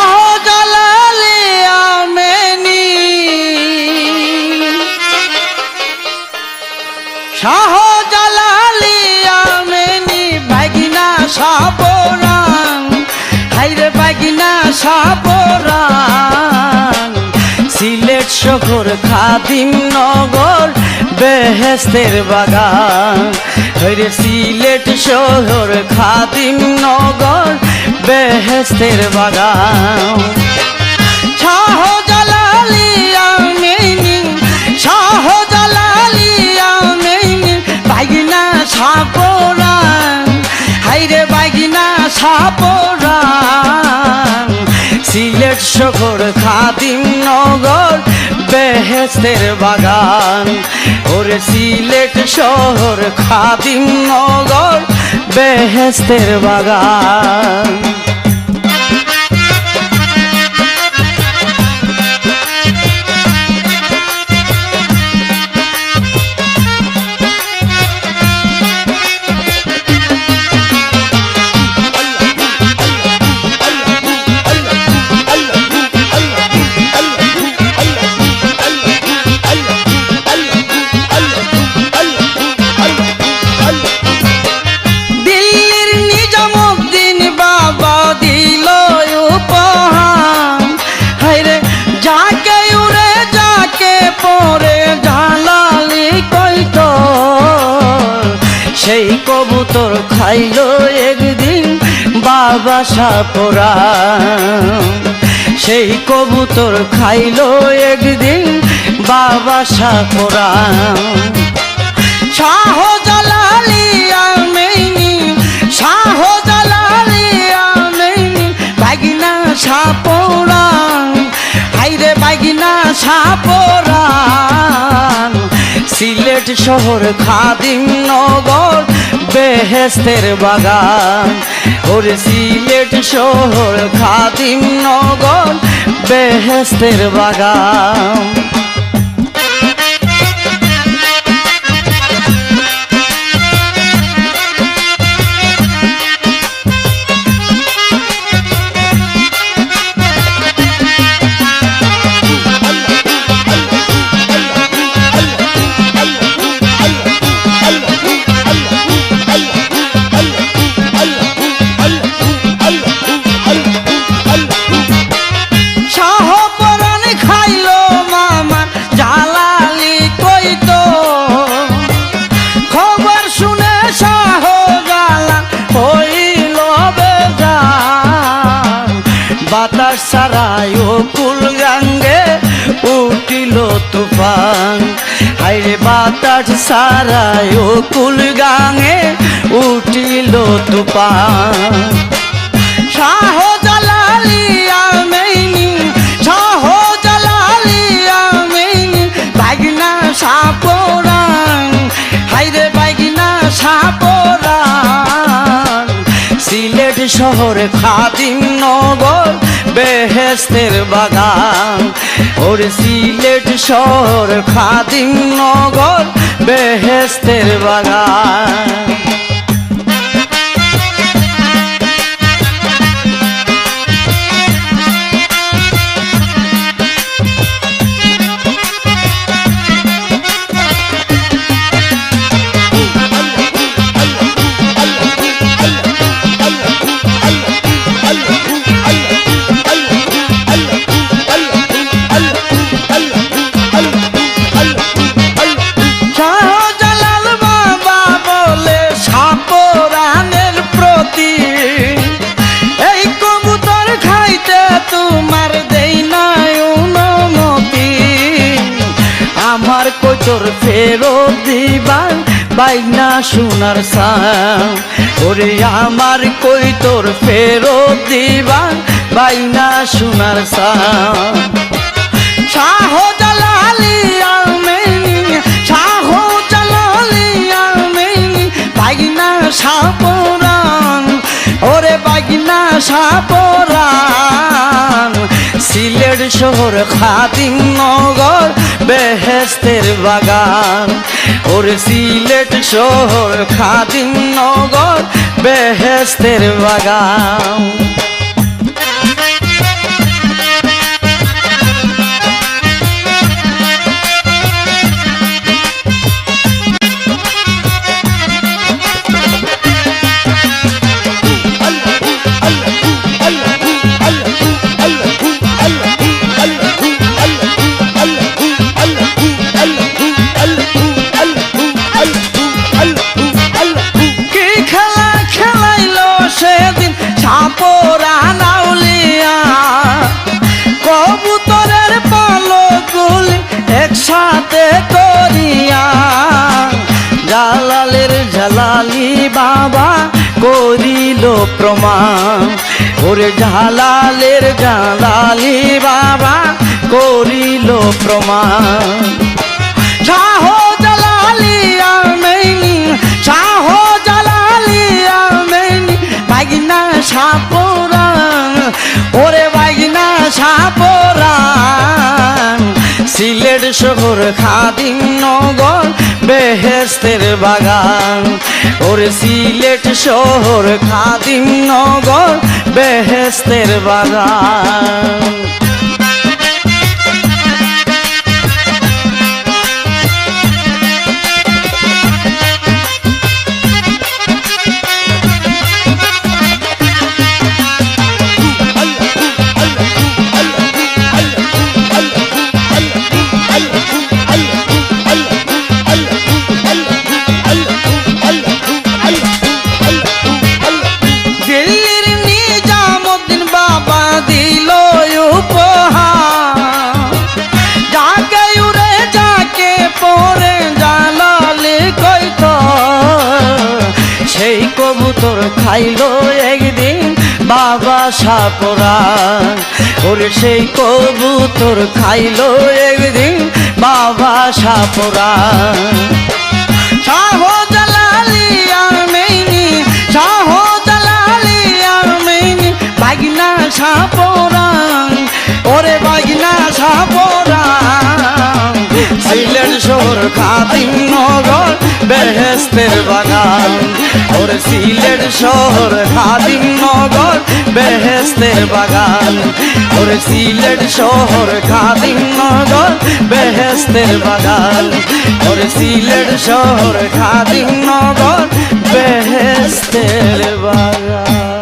শাহজালালে আমেনি শাহজালালে বাগিনা হাইরে বাগিনা সাবরান সিলেট শহর খাদিম নগর, বেহেস্তের বাগান। হইরে সিলেট শহর খাদিম নগর, বেহেস্তের বাগান। শাহজালালি আমিনি শাহজালালি সাপরান সিলেট শহর খাদিম নগর বেহেস্তের বাগান। ওরে সিলেট শহর খাদিম নগর বেহেস্তের বাগান। সেই কবুতর খাইলো একদিন বাবা সাপরা। সেই কবুতর খাইলো একদিন বাবা সাপরা। শাহজালালি সাপোরান হাইরে বাগিনা সাপোরান সিলেট শহর খাদিম নগর বেহেস্তের বাগান। ওর সিলেট শহর খাদিম নগর বেহেস্তের বাগান। তুফান হাইরে বাতাস সারাই ও কুল গাঙ্গে উঠিল তুফান। শাহজালালি, আমিনি শাহজালালি, আমিনি, বাগনা সাপরান হাইরে বাগনা সাপরান সিলেট শহরে খাদিম নগর বেহেস্তের বাগান ওর সিলেট শহর খাদিম নগর বেহেস্তের বাগান। বছর ফেরত দিবার বাইনা সোনার সাম। ওরে আমার কই তোর ফেরত দিবার বাইনা সোনার সাম। শাহ জালালি আমেনি শাহ জালালি আমেনি, বাইনা সাপরান। ওরে বাইনা সাপরান। সিলেট শহর খাদিম নগর বেহেস্তের বাগান। ওর সিলেট শহর খাদিম নগর বেহেস্তের বাগান। সেদিন সাপরা নাউলিয়া কবুতরের পালগুলি একসাথে করিয়া জালালের জালালি বাবা করিল প্রমাণ। জালালি বাবা শাহ জালালিয়া মেনি শাহ জালালিয়া বাগিনা শহর খাদিম নগর বেহেস্তের বাগান। ওর সিলেট শহর খাদিম নগর বেহেস্তের বাগান। খাইলো একদিন বাবা সাপরান ওরে সেই কবুতর খাইলো একদিন বাবা সাপরান শাহ জালালি বাগিনা সাপরান ওরে বাগিনা সাপরান সিলেট শহর খাদিম নগর বেহেস্তের বাগান, ওর সিলেট শহর খাদিম নগর বেহেস্তের বাগান। ওর সিলেট শহর খাদিম নগর বেহেস্তের বাগান। ওর সিলেট শহর খাদিম নগর বেহেস্তের বাগান।